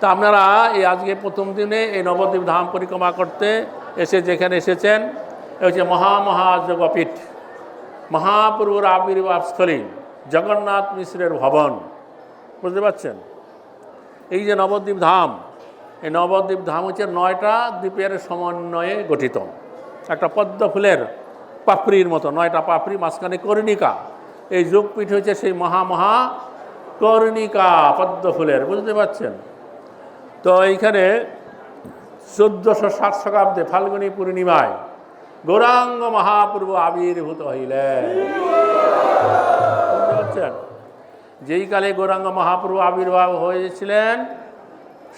তা আপনারা এই আজকে প্রথম দিনে এই নবদ্বীপ ধাম পরিক্রমা করতে এসে যেখানে এসেছেন হচ্ছে মহা মহাযোগপীঠ মহাপ্রভুর আবির্ভাবস্থলী, জগন্নাথ মিশ্রের ভবন। বুঝতে পারছেন? এই যে নবদ্বীপ ধাম, এই নবদ্বীপ ধাম হচ্ছে নয়টা দ্বীপের সমন্বয়ে গঠিত। একটা পদ্ম ফুলের পাপড়ির মতো, নয়টা পাপড়ি, মাঝখানে কর্ণিকা। এই যোগপীঠ হচ্ছে সেই মহামহা মহা কর্ণিকা পদ্ম ফুলের, বুঝতে পারছেন? তো এইখানে চোদ্দশো ষাট শতাব্দে ফাল্গুনী পূর্ণিমায় গৌরাঙ্গ মহাপ্রভু আবির্ভূত হইলেন। যেই কালে গৌরাঙ্গ মহাপ্রভু আবির্ভাব হয়েছিলেন,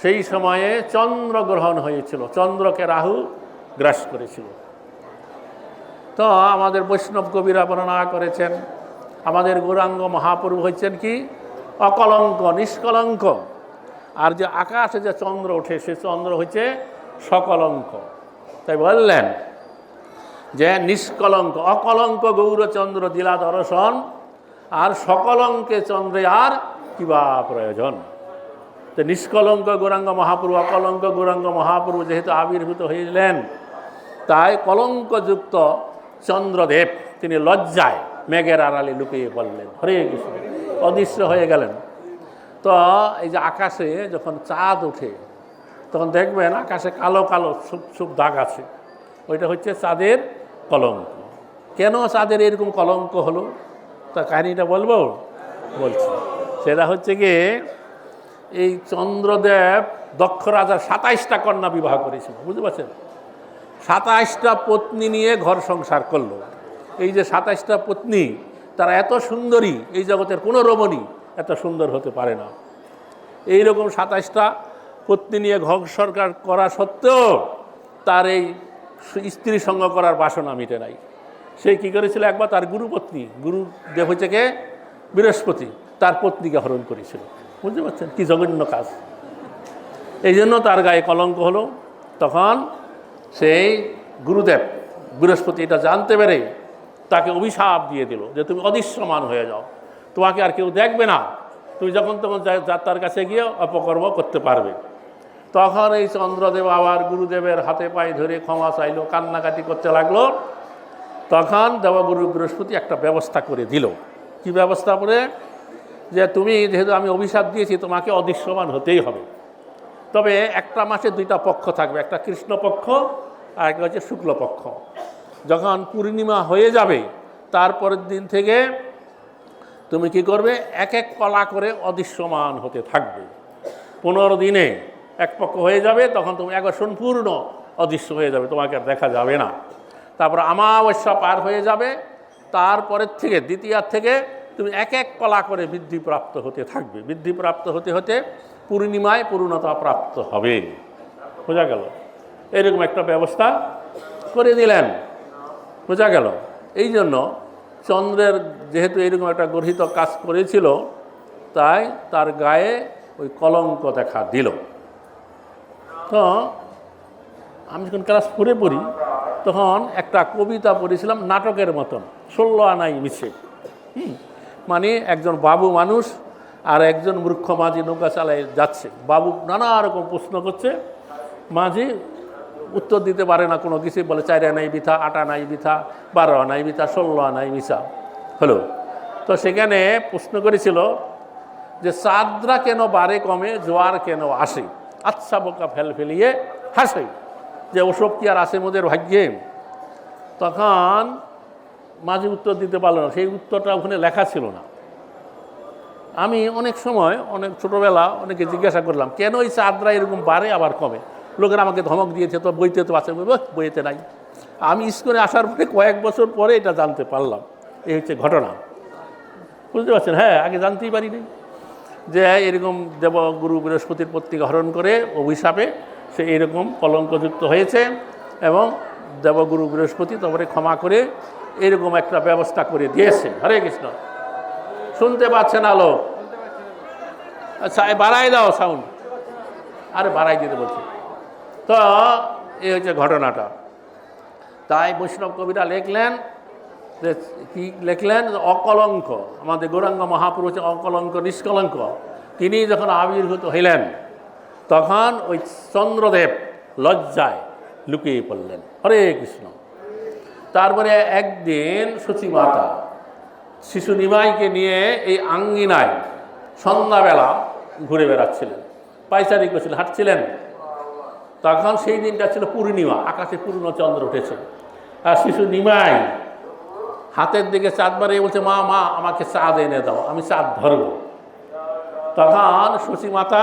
সেই সময়ে চন্দ্র গ্রহণ হয়েছিল। চন্দ্রকে রাহু গ্রাস করেছিল। তো আমাদের বৈষ্ণব কবিরা বর্ণনা করেছেন, আমাদের গৌরাঙ্গ মহাপ্রভু হয়েছেন কি? অকলঙ্ক, নিষ্কলঙ্ক। আর যে আকাশে যে চন্দ্র ওঠে, সে চন্দ্র হচ্ছে সকলঙ্ক। তাই বললেন যে নিষ্কলঙ্ক, অকলঙ্ক গৌরচন্দ্র দিলা দর্শন, আর সকলঙ্কে চন্দ্রে আর কিবা প্রয়োজন? তো নিষ্কলঙ্ক গৌরাঙ্গ মহাপ্রভু, অকলঙ্ক গৌরাঙ্গ মহাপ্রভু যেহেতু আবির্ভূত হইলেন, তাই কলঙ্কযুক্ত চন্দ্রদেব, তিনি লজ্জায় মেঘের আড়ালে লুকিয়ে পড়লেন। হরে কৃষ্ণ, অদৃশ্য হয়ে গেলেন। তো এই যে আকাশে যখন চাঁদ ওঠে, তখন দেখবেন আকাশে কালো কালো সুপ সুপ দাগ আছে। ওইটা হচ্ছে চাঁদের কলঙ্ক। কেন চাঁদের এরকম কলঙ্ক হলো? তা কাহিনিটা বলব? বলছি। সেটা হচ্ছে গিয়ে এই চন্দ্রদেব দক্ষ রাজার সাতাইশটা কন্যা বিবাহ করেছিল, বুঝতে পারছেন? সাতাইশটা পত্নী নিয়ে ঘর সংসার করল। এই যে সাতাইশটা পত্নী, তারা এত সুন্দরী, এই জগতের কোনো রমণী এত সুন্দর হতে পারে না। এই রকম সাতাইশটা পত্নী নিয়ে ঘর সরকার করা সত্ত্বেও তার এই স্ত্রী সঙ্গ করার বাসনা মিটে নাই। সে কী করেছিল? একবার তার গুরুপত্নী গুরুদেব হচ্ছে কে? বৃহস্পতি, তার পত্নীকে হরণ করেছিল। বুঝতে পারছেন? কি জঘন্য কাজ। এই জন্য তার গায়ে কলঙ্ক হলো। তখন সেই গুরুদেব বৃহস্পতি এটা জানতে পেরে তাকে অভিশাপ দিয়ে দিল যে তুমি অদৃশ্যমান হয়ে যাও। তোমাকে আর কেউ দেখবে না। তুমি যখন তখন যাত্রার কাছে গিয়ে অপকর্ম করতে পারবে। তখন এই চন্দ্রদেব আবার গুরুদেবের হাতে পায়ে ধরে ক্ষমা চাইলো, কান্নাকাটি করতে লাগল। তখন দেবগুরু বৃহস্পতি একটা ব্যবস্থা করে দিল। কি ব্যবস্থা করে যে তুমি যেহেতু আমি অভিশাপ দিয়েছি, তোমাকে অদৃশ্যমান হতেই হবে। তবে একটা মাসে দুইটা পক্ষ থাকবে, একটা কৃষ্ণপক্ষ আর একটা হচ্ছে শুক্লপক্ষ যখন পূর্ণিমা হয়ে যাবে, তারপরের দিন থেকে তুমি কি করবে? এক এক কলা করে অদৃশ্যমান হতে থাকবে। পনেরো দিনে এক পক্ষ হয়ে যাবে, তখন তুমি একবার সম্পূর্ণ অদৃশ্য হয়ে যাবে, তোমাকে আর দেখা যাবে না। তারপর আমাবস্যা পার হয়ে যাবে, তারপরের থেকে দ্বিতীয়ার থেকে তুমি এক এক কলা করে বৃদ্ধিপ্রাপ্ত হতে থাকবে। বৃদ্ধিপ্রাপ্ত হতে হতে পূর্ণিমায় পূর্ণতা প্রাপ্ত হবে। বোঝা গেল? এরকম একটা ব্যবস্থা করে দিলেন। বোঝা গেল? এই জন্য চন্দ্রের যেহেতু এরকম একটা গর্হিত কাজ করেছিল, তাই তার গায়ে ওই কলঙ্ক দেখা দিল। তো আমি যখন ক্লাস ফোরে পড়ি, তখন একটা কবিতা পড়েছিলাম নাটকের মতন, ষোলো আনাই মিশে মানে একজন বাবু মানুষ আর একজন মূর্খ মাঝি নৌকা চালায় যাচ্ছে। বাবু নানা রকম প্রশ্ন করছে, মাঝি উত্তর দিতে পারে না কোনো কিছু বলে চার আনাই বিথা, আট আনাই বিথা বারো আনাই বিথা ষোলো আনাই মিশা হলো। তো সেখানে প্রশ্ন করেছিল যে, চাঁদরা কেন বারে কমে, জোয়ার কেন আসে? আচ্ছা বোকা ফেল ফেলিয়ে হাসে যে, ওসব কি আর আসে মোদের ভাগ্যে? তখন মাঝে উত্তর দিতে পারল না। সেই উত্তরটা ওখানে লেখা ছিল না। আমি অনেক সময়, অনেক ছোটোবেলা অনেকে জিজ্ঞাসা করলাম, কেন এই চাঁদরা এরকম বাড়ে আবার কমে? লোকেরা আমাকে ধমক দিয়েছে তো বইতে তো আছে বলব বইতে নাই। আমি স্কুলে আসার পরে কয়েক বছর পরে এটা জানতে পারলাম, এই হচ্ছে ঘটনা। বুঝতে পারছেন? হ্যাঁ আগে জানতেই পারিনি যে এরকম দেবগুরু বৃহস্পতির পত্রিকা হরণ করে অভিশাপে সে এরকম কলঙ্কযুক্ত হয়েছে এবং দেবগুরু বৃহস্পতি তারপরে ক্ষমা করে এরকম একটা ব্যবস্থা করে দিয়েছে। হরে কৃষ্ণ। শুনতে পাচ্ছেন আলো? আচ্ছা বাড়াই দাও সাউন্ড। আরে বাড়াই দিতে বলছি। তো এই হচ্ছে ঘটনাটা। তাই বৈষ্ণব কবিরা লিখলেন যে কি লিখলেন? অকলঙ্ক। আমাদের গৌরাঙ্গ মহাপুরুষ অকলঙ্ক, নিষ্কলঙ্ক। তিনি যখন আবির্ভূত হইলেন, তখন ওই চন্দ্রদেব লজ্জায় লুকিয়ে পড়লেন। হরে কৃষ্ণ। তারপরে একদিন সচিমাতা শিশু নিমাইকে নিয়ে এই আঙ্গিনায় সন্ধ্যাবেলা ঘুরে বেড়াচ্ছিলেন। পাইচারি করছিলেন, হাঁটছিলেন। তখন সেই দিনটা ছিল পূর্ণিমা, আকাশে পূর্ণ চন্দ্র উঠেছে। আর শিশু নিমাই হাতের দিকে চাঁদ মারিয়ে বলছে, মা মা, আমাকে চাঁদ এনে দাও, আমি চাঁদ ধরব। তখন শশী মাতা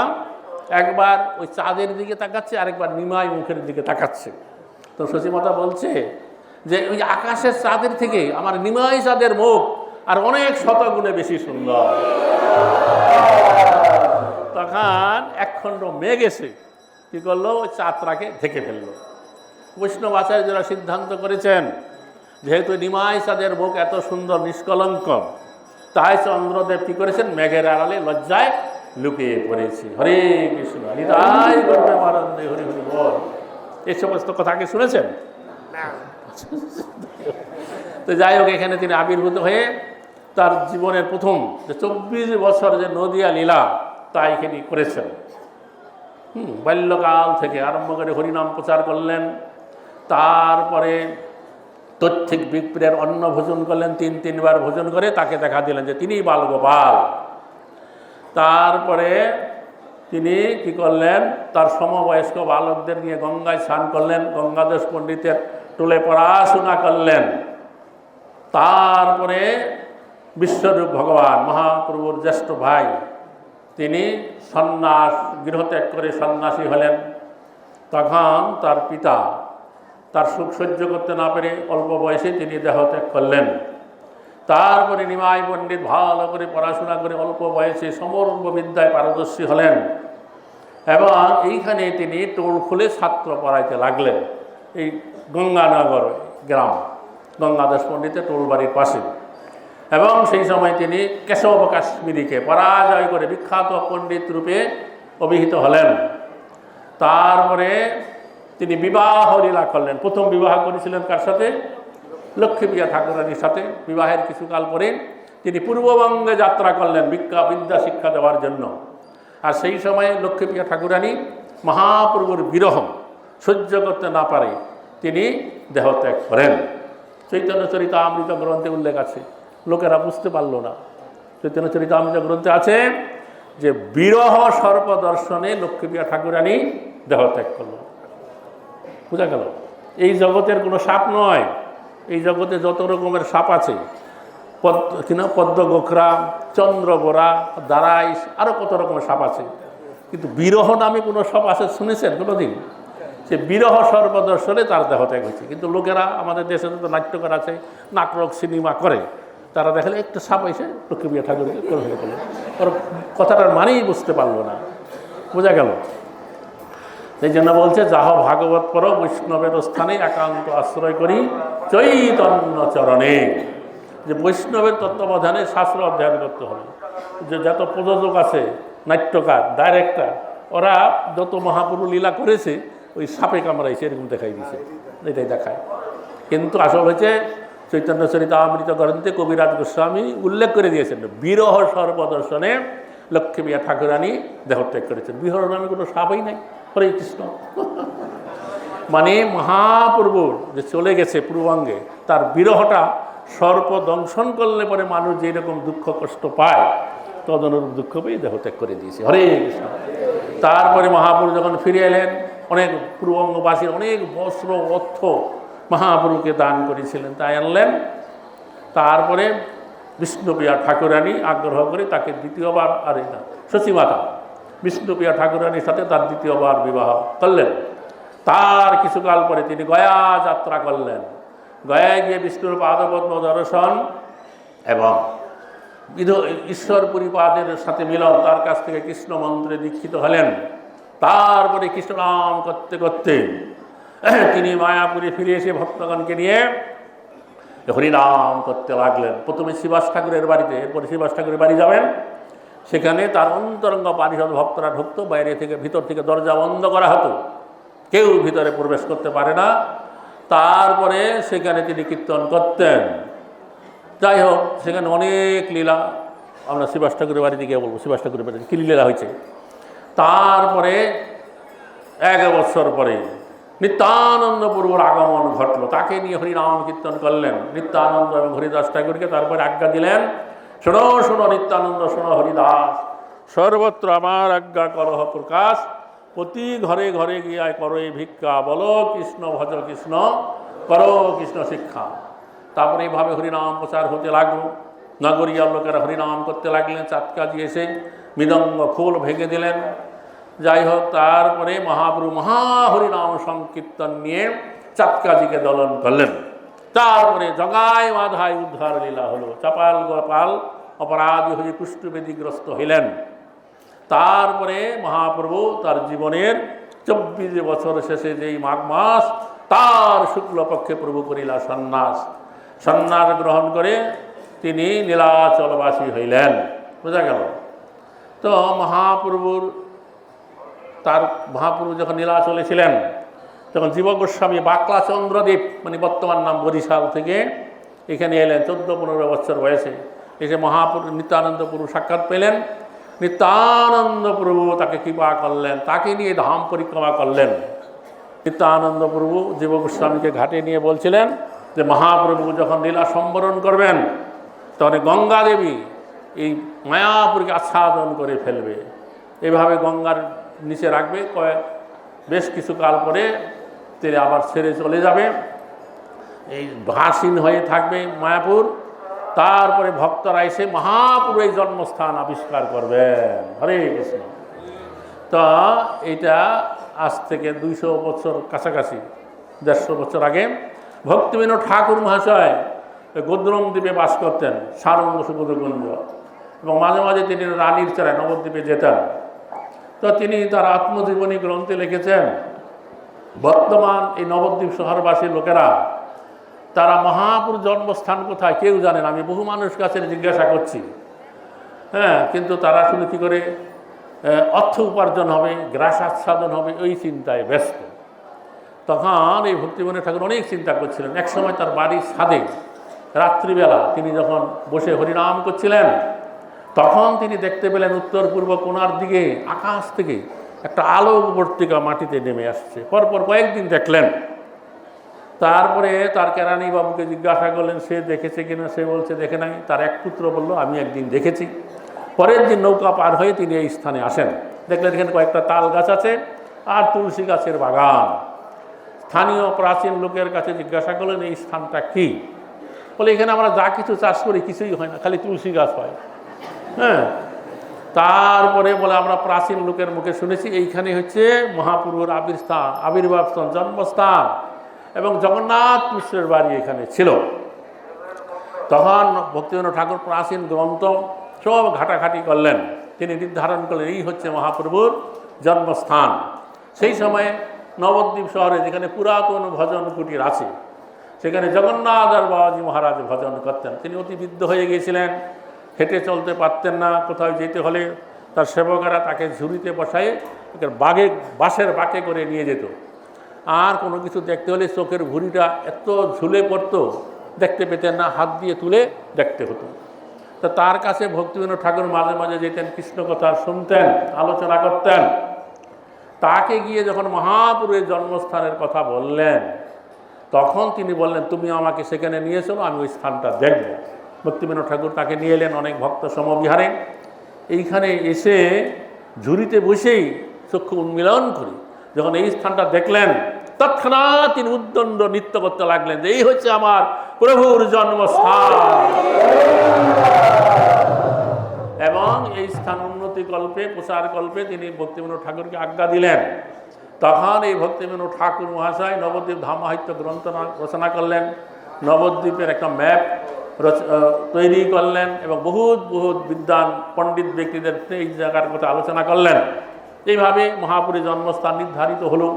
একবার ওই চাঁদের দিকে তাকাচ্ছে, আরেকবার নিমাই মুখের দিকে তাকাচ্ছে। তো শশী মাতা বলছে যে, ওই আকাশের চাঁদের থেকে আমার নিমাই চাঁদের মুখ আর অনেক শতগুণে বেশি সুন্দর। তখন একখণ্ড মেঘ এসে কী করল? ওই চাঁদটাকে ঢেকে ফেলল। বৈষ্ণব আচার্যরা সিদ্ধান্ত করেছেন যেহেতু নিমাই চাঁদের মুখ এত সুন্দর নিষ্কলঙ্ক তাই চন্দ্রদেব কী করেছেন? মেঘের আড়ালে লজ্জায় লুকিয়ে পড়েছি। হরে কৃষ্ণ হরিদাই করবে মারন্দে হরি হরি বল। এই সমস্ত কথা কি শুনেছেন? তো যাই হোক এখানে তিনি আবির্ভূত হয়ে তার জীবনের প্রথম যে চব্বিশ বছর যে নদিয়া লীলা তা এখানে করেছেন। বাল্যকাল থেকে আরম্ভ করে হরিনাম প্রচার করলেন। তারপরে তথ্যিক বিপ্রের অন্ন ভোজন করলেন, তিন, তিনবার ভোজন করে তাকে দেখা দিলেন যে তিনি বালগোপাল। তারপরে তিনি কি করলেন, তার সমবয়স্ক বালকদের নিয়ে গঙ্গায় স্নান করলেন, গঙ্গাদেশ পণ্ডিতের টোলে পড়াশোনা করলেন। তারপরে বিশ্বরূপ ভগবান, মহাপ্রভুর জ্যেষ্ঠ ভাই তিনি সন্ন্যাস, গৃহত্যাগ করে সন্ন্যাসী হলেন। তখন তার পিতা তার সুখ সহ্য করতে না পেরে অল্প বয়সে তিনি দেহত্যাগ করলেন। তারপরে নিমাই পণ্ডিত ভালো করে পড়াশোনা করে অল্প বয়সে সমর্ব বিদ্যায় পারদর্শী হলেন এবং এইখানে তিনি টোল খুলে ছাত্র পড়াইতে লাগলেন। এই গঙ্গানগর গ্রাম, গঙ্গাদাস পণ্ডিতের টোল বাড়ির পাশে। এবং সেই সময় তিনি কেশব কাশ্মীরিকে পরাজয় করে বিখ্যাত পণ্ডিত রূপে অভিহিত হলেন। তারপরে তিনি বিবাহ লীলা করলেন। প্রথম বিবাহ করেছিলেন কার সাথে? লক্ষ্মীপ্রিয়া ঠাকুরানীর সাথে। বিবাহের কিছুকাল পরে তিনি পূর্ববঙ্গে যাত্রা করলেন বিজ্ঞা বিদ্যা শিক্ষা দেওয়ার জন্য। আর সেই সময়ে লক্ষ্মীপ্রিয়া ঠাকুরানী মহাপ্রভুর বিরহ সহ্য করতে না পারে। তিনি দেহত্যাগ করেন। চৈতন্য চরিতামৃত গ্রন্থে উল্লেখ আছে। লোকেরা বুঝতে পারল না। চৈতন্য চরিতামৃত গ্রন্থে আছে যে, বিরহ সর্পদর্শনে লক্ষ্মীপ্রিয়া ঠাকুরানী দেহত্যাগ করল। বোঝা গেল? এই জগতের কোনো সাপ নয়। এই জগতে যত রকমের সাপ আছে পদ্ম কিনা পদ্ম, গোখরা চন্দ্রবোরা দারাইশ আরও কত রকমের সাপ আছে। কিন্তু বিরহ নামে কোনো সাপ আছে, শুনেছেন কোনোদিন? সে বিরহ সর্বদর্শনে তার দেহত্যাগ হয়েছে। কিন্তু লোকেরা আমাদের দেশে তো নাট্যকার আছে, নাটক, সিনেমা করে। তারা দেখালে একটু সাপ এসে লক্ষ্মী ঠাকুরকে করে ফেলে করল ওর কথাটার মানেই বুঝতে পারল না। বোঝা গেল? সেই জন্য বলছে, যাহ ভাগবত পর বৈষ্ণবের স্থানে একান্ত আশ্রয় করি চৈতন্য চরণে। যে বৈষ্ণবের তত্ত্বাবধানে শাস্ত্র অধ্যয়ন করতে হবে। যে যত প্রযোজক আছে, নাট্যকার, ডাইরেক্টর, ওরা যত মহাপুরু লীলা করেছে, ওই সাপে কামড়াইছে, এরকম দেখাই দিছে। এটাই দেখায়। কিন্তু আসল হচ্ছে চৈতন্য চরিতামৃত গ্রন্থে কবিরাজ গোস্বামী উল্লেখ করে দিয়েছেন, বিরহ সর্বদর্শনে লক্ষ্মীমিয়া ঠাকুরানী দেহত্যাগ করেছেন। বিরহ নামে কোনো সাপই নাই, হরে কৃষ্ণ। মানে মহাপ্রভুর যে চলে গেছে পূর্বাঙ্গে, তার বিরহটা সর্প দংশন করলে পরে মানুষ যেরকম দুঃখ কষ্ট পায়, তদনুরূপ দুঃখ পেয়ে দেহত্যাগ করে দিয়েছে। হরে কৃষ্ণ। তারপরে মহাপুরু যখন ফিরে এলেন, অনেক পূর্বঙ্গবাসীর অনেক বস্ত্র, অর্থ মহাপুরুকে দান করেছিলেন, তাই আনলেন। তারপরে বিষ্ণুপ্রিয়া ঠাকুরানী আগ্রহ করে তাকে দ্বিতীয়বার আরে না, শশীমাতা, বিষ্ণুপ্রিয়া ঠাকুরানীর সাথে তার দ্বিতীয়বার বিবাহ করলেন। তার কিছুকাল পরে তিনি গয়া যাত্রা করলেন। গয়ায় গিয়ে বিষ্ণুর পাদপদ্ম দর্শন এবং ঈশ্বর পরিপাদের সাথে মিলন, তার কাছ থেকে কৃষ্ণ মন্ত্রে দীক্ষিত হলেন। তারপরে কৃষ্ণ নাম করতে করতে তিনি মায়াপুরে ফিরে এসে ভক্তগণকে নিয়ে হরিনাম করতে লাগলেন। প্রথমে শিবাস ঠাকুরের বাড়িতে, এরপরে শিবাস ঠাকুরের বাড়ি যাবেন। সেখানে তার অন্তরঙ্গ পারিষদ ভক্তরা ঢুকতো, বাইরে থেকে ভিতর থেকে দরজা বন্ধ করা হতো। কেউ ভিতরে প্রবেশ করতে পারে না। তারপরে সেখানে তিনি কীর্তন করতেন। যাই হোক, সেখানে অনেক লীলা। আমরা শিবাস ঠাকুরের বাড়িতে গিয়ে বলব, শিবাস ঠাকুরের বাড়িতে কী লীলা হয়েছে? তারপরে এক বছর পরে নিত্যানন্দ পূর্বর আগমন ঘটলো। তাকে নিয়ে হরিনাম কীর্তন করলেন। নিত্যানন্দ এবং হরিদাস ঠাকুরকে তারপরে আজ্ঞা দিলেন, শোনো শোনো নিত্যানন্দ, শোনো হরিদাস, সর্বত্র আমার আজ্ঞা করহ প্রকাশ। প্রতি ঘরে ঘরে গিয়া করো এই ভিক্ষা। বলো, কৃষ্ণ ভজ কৃষ্ণ, করো কৃষ্ণ শিক্ষা। তারপরে এইভাবে হরিনাম প্রচার হতে লাগল। নগরীয় লোকেরা হরিনাম করতে লাগলেন। চাঁদকাজি এসে মৃদঙ্গ খোল ভেঙে দিলেন। যাই হোক তারপরে মহাপ্রভু মহাহরিনাম সংকীর্তন নিয়ে চাঁদকাজিকে দলন করলেন। তারপরে জগায় মাধায় উদ্ধার লীলা হলো। চাপাল গোপাল অপরাধী হয়ে কুষ্ঠবেদীগ্রস্ত হইলেন। তারপরে মহাপ্রভু তার জীবনের চব্বিশ বছর শেষে যেই মাঘ মাস, তার শুক্লপক্ষে প্রভু করিলা সন্ন্যাস। সন্ন্যাস গ্রহণ করে তিনি নীলাচলবাসী হইলেন। বোঝা গেল? তো মহাপ্রভুর তার মহাপ্রভু যখন নীলাচলে ছিলেন, তখন জীব গোস্বামী বাকলা চন্দ্রদেব মানে বর্তমান নাম বরিশাল থেকে এখানে এলেন, চোদ্দ পনেরো বছর বয়সে। এসে মহাপুরু নিত্যানন্দ প্রভু সাক্ষাৎ পেলেন। নিত্যানন্দ প্রভু তাকে কৃপা করলেন, তাকে নিয়ে ধাম পরিক্রমা করলেন। নিত্যানন্দ প্রভু জীব গোস্বামীকে ঘাটে নিয়ে বলছিলেন যে, মহাপ্রভু যখন লীলা সম্বরণ করবেন, তখন গঙ্গা দেবী এই মায়াপুরকে আচ্ছাদন করে ফেলবে। এভাবে গঙ্গার নিচে রাখবে কয়েক বেশ কিছু কাল পরে তিনি আবার ছেড়ে চলে যাবে। এই ভাসীন হয়ে থাকবে মায়াপুর। তারপরে ভক্তরা এসে মহাপুর এই জন্মস্থান আবিষ্কার করবেন হরে কৃষ্ণ। তো এটা আজ থেকে দুইশো বছর কাছাকাছি, দেড়শো বছর আগে ভক্তিবিনোদ ঠাকুর মহাশয় গোদ্রম দ্বীপে বাস করতেন, সারঙ্গ সুবোধগঞ্জ এবং মাঝে মাঝে তিনি রানীর চড়ায় নবদ্বীপে যেতেন। তো তিনি তার আত্মজীবনী গ্রন্থে লিখেছেন, বর্তমান এই নবদ্বীপ শহরবাসীর লোকেরা, তারা মহাপুর জন্মস্থান কোথায় কেউ জানেন আমি বহু মানুষ কাছে জিজ্ঞাসা করছি। হ্যাঁ কিন্তু তারা শুধু কী করে অর্থ উপার্জন হবে, গ্রাস আচ্ছাদন হবে, ওই চিন্তায় ব্যস্ত। তখন এই ভক্তিমনে ঠাকুর অনেক চিন্তা করছিলেন। একসময় তার বাড়ির ছাদে রাত্রিবেলা তিনি যখন বসে হরিনাম করছিলেন তখন তিনি দেখতে পেলেন উত্তর পূর্ব কোণার দিকে, আকাশ থেকে একটা আলো আলোকবর্তিকা মাটিতে নেমে আসছে। পরপর কয়েকদিন দেখলেন। তারপরে তার কেরানি বাবুকে জিজ্ঞাসা করলেন, সে দেখেছে কিনা? সে বলছে, দেখে নাই। তার এক পুত্র বলল, আমি একদিন দেখেছি। পরের দিন নৌকা পার হয়ে তিনি এই স্থানে আসেন। দেখলেন, এখানে কয়েকটা তাল গাছ আছে আর তুলসী গাছের বাগান। স্থানীয় প্রাচীন লোকের কাছে জিজ্ঞাসা করলেন, এই স্থানটা কি? বলে, এখানে আমরা যা কিছু চাষ করি, কিছুই হয় না, খালি তুলসী গাছ হয়। হ্যাঁ। তারপরে বলে আমরা প্রাচীন লোকের মুখে শুনেছি, এইখানে হচ্ছে মহাপুরুর আবির্স্থান আবির্ভাব স্থান, জন্মস্থান। এবং জগন্নাথ মিশ্রের বাড়ি এখানে ছিল। তখন ভক্তিবিনোদ ঠাকুর প্রাচীন গ্রন্থ সব ঘাটাঘাটি করলেন। তিনি নির্ধারণ করলেন, এই হচ্ছে মহাপ্রভুর জন্মস্থান। সেই সময়ে নবদ্বীপ শহরে যেখানে পুরাতন ভজন কুটির আছে, সেখানে জগন্নাথ আর বাবাজি মহারাজ ভজন করতেন। তিনি অতি বৃদ্ধ হয়ে গিয়েছিলেন। হেঁটে চলতে পারতেন না, কোথাও যেতে হলে তার সেবকেরা তাকে ঝুড়িতে বসায় তাকে বাগে, বাঁশের বাঁকে করে নিয়ে যেত। আর কোনো কিছু দেখতে হলে চোখের ভুঁড়িটা এত ঝুলে পড়তো, দেখতে পেতেন না, হাত দিয়ে তুলে দেখতে হতো। তা তার কাছে ভক্তিবিনোদ ঠাকুর মাঝে মাঝে যেতেন, কৃষ্ণ কথা শুনতেন, আলোচনা করতেন। তাকে গিয়ে যখন মহাপুরের জন্মস্থানের কথা বললেন, তখন তিনি বললেন, তুমি আমাকে সেখানে নিয়ে চলো, আমি ওই স্থানটা দেখব। ভক্তিবিনোদ ঠাকুর তাকে নিয়ে এলেন, অনেক ভক্ত সমবিহারে। এইখানে এসে ঝুড়িতে বসেই চক্ষু উন্মিলন করি। যখন এই স্থানটা দেখলেন, তৎক্ষণাৎ তিনি উদ্দণ্ড নৃত্য করতে লাগলেন যে, এই হচ্ছে আমার প্রভুর জন্মস্থান। এবং এই স্থান উন্নতি কল্পে প্রচার কল্পে তিনি ভক্তিবিনোদ ঠাকুরকে আজ্ঞা দিলেন। তখন এই ভক্তিবিনোদ ঠাকুর মহাশয় নবদ্বীপ ধামাহিত্য গ্রন্থ রচনা করলেন। নবদ্বীপের একটা ম্যাপ তৈরি করলেন এবং বহুত বহুত বিদ্যান পণ্ডিত ব্যক্তিদের এই জায়গার কথা আলোচনা করলেন। এইভাবে মহাপুরী জন্মস্থান নির্ধারিত হলো।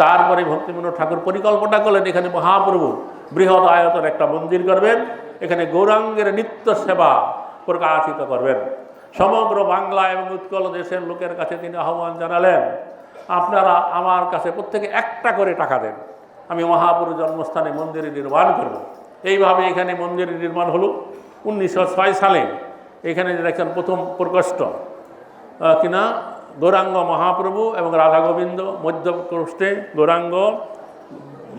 তারপরে ভক্তিবিনোদ ঠাকুর পরিকল্পনা করলেন, এখানে মহাপ্রভু বৃহৎ আয়তন একটা মন্দির করবেন, এখানে গৌরাঙ্গের নিত্য সেবা প্রকাশিত করবেন। সমগ্র বাংলা এবং উৎকল দেশের লোকের কাছে তিনি আহ্বান জানালেন, আপনারা আমার কাছে প্রত্যেকে একটা করে টাকা দেন। আমি মহাপুরু জন্মস্থানে মন্দিরে নির্মাণ করব। এইভাবে এখানে মন্দিরের নির্মাণ হলো। উনিশশো ছয় সালে এখানে দেখেন প্রথম প্রকোষ্ঠ কিনা গৌরাঙ্গ মহাপ্রভু এবং রাধা গোবিন্দ মধ্যপ্রষ্ঠে গৌরাঙ্গ,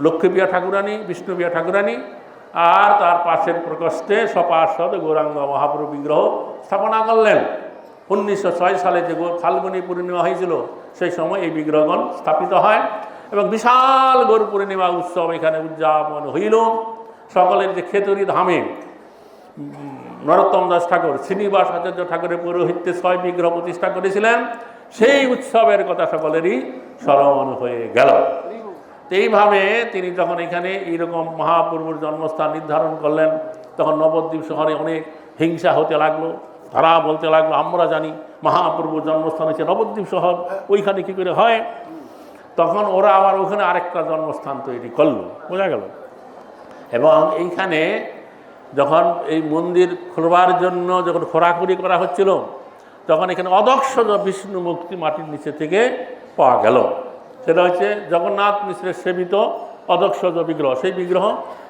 লক্ষ্মীপ্রিয়া ঠাকুরানী, বিষ্ণুপ্রিয়া ঠাকুরানী, আর তার পাশের প্রকোষ্ঠে সপার্ষদ গৌরাঙ্গ মহাপ্রভু বিগ্রহ স্থাপনা করলেন। উনিশশো ছয় সালে যে ফাল্গুনী পূর্ণিমা হয়েছিল, সেই সময় এই বিগ্রহগণ স্থাপিত হয় এবং বিশাল গরু পূর্ণিমা উৎসব এখানে উদযাপন হইল। সকলের যে খেতরি ধামে নরোত্তম দাস ঠাকুর, শ্রীনিবাস আচার্য ঠাকুরের পৌরোহিত্যে ছয় বিগ্রহ প্রতিষ্ঠা করেছিলেন, সেই উৎসবের কথা সকলেরই স্মরণ হয়ে গেল। এইভাবে তিনি যখন এখানে এইরকম মহাপ্রভুর জন্মস্থান নির্ধারণ করলেন, তখন নবদ্বীপ শহরে অনেক হিংসা হতে লাগল তারা বলতে লাগল, আমরা জানি মহাপ্রভুর জন্মস্থান হচ্ছে নবদ্বীপ শহর, ওইখানে কী করে হয়? তখন ওরা আবার ওখানে আরেকটা জন্মস্থান তৈরি করল, বোঝা গেল। এবং এইখানে যখন এই মন্দির খোলবার জন্য যখন খোরাখুরি করা হচ্ছিল, তখন এখানে অদক্ষজ বিষ্ণু মুক্তি মাটির নিচে থেকে পাওয়া গেল। সেটা হচ্ছে জগন্নাথ মিশ্রের সেবিত অদক্ষজ বিগ্রহ। সেই বিগ্রহ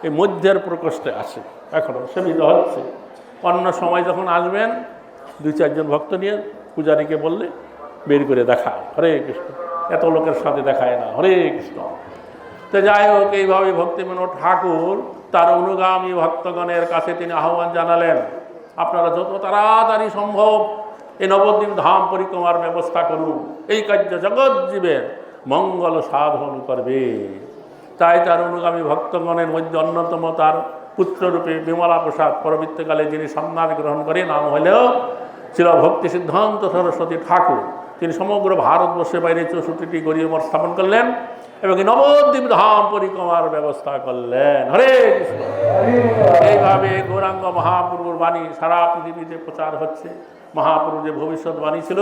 এই মধ্যের প্রকোষ্ঠে আছে, এখনও সেবিত হচ্ছে। অন্য সময় যখন আসবেন, দুই চারজন ভক্ত নিয়ে পূজারীকে বললে, বের করে দেখায় হরে কৃষ্ণ। এত লোকের সাথে দেখায় না, হরে কৃষ্ণ। তো যাই হোক এইভাবে ভক্তিমন ঠাকুর তার অনুগামী ভক্তগণের কাছে তিনি আহ্বান জানালেন। আপনারা যত তাড়াতাড়ি সম্ভব এই নবদ্বীপ ধাম পরিক্রমার ব্যবস্থা করুন। এই কার্য জগৎ জীবের মঙ্গল সাধন করবে। তাই তার অনুগামী ভক্তগণের মধ্যে অন্যতম তার পুত্ররূপে বিমলা প্রসাদ পরবর্তীকালে যিনি সন্ন্যাস গ্রহণ করে, নাম হলেও ছিল ভক্তি সিদ্ধান্ত সরস্বতী ঠাকুর। তিনি সমগ্র ভারতবর্ষের বাইরে চৌষট্টিটি গরিয়মর স্থাপন করলেন এবং নবদ্বীপ ধাম পরিক্রমার ব্যবস্থা করলেন। হরে এইভাবে গৌরাঙ্গ মহাপ্রভুর বাণী সারা পৃথিবীতে প্রচার হচ্ছে। মহাপ্রভুর যে ভবিষ্যৎবাণী ছিল,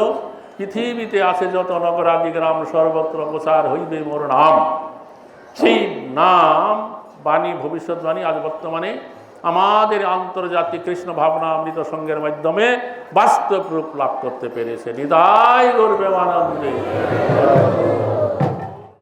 পৃথিবীতে আছে যত নগরাদি গ্রাম, সর্বত্র প্রচার হইবে মোর নাম। সেই নাম, বাণী ভবিষ্যৎবাণী আজ বর্তমানে আমাদের আন্তর্জাতিক কৃষ্ণ ভাবনা অমৃত সঙ্গের মাধ্যমে বাস্তব রূপ লাভ করতে পেরেছে। হৃদয় গর্বে আনন্দে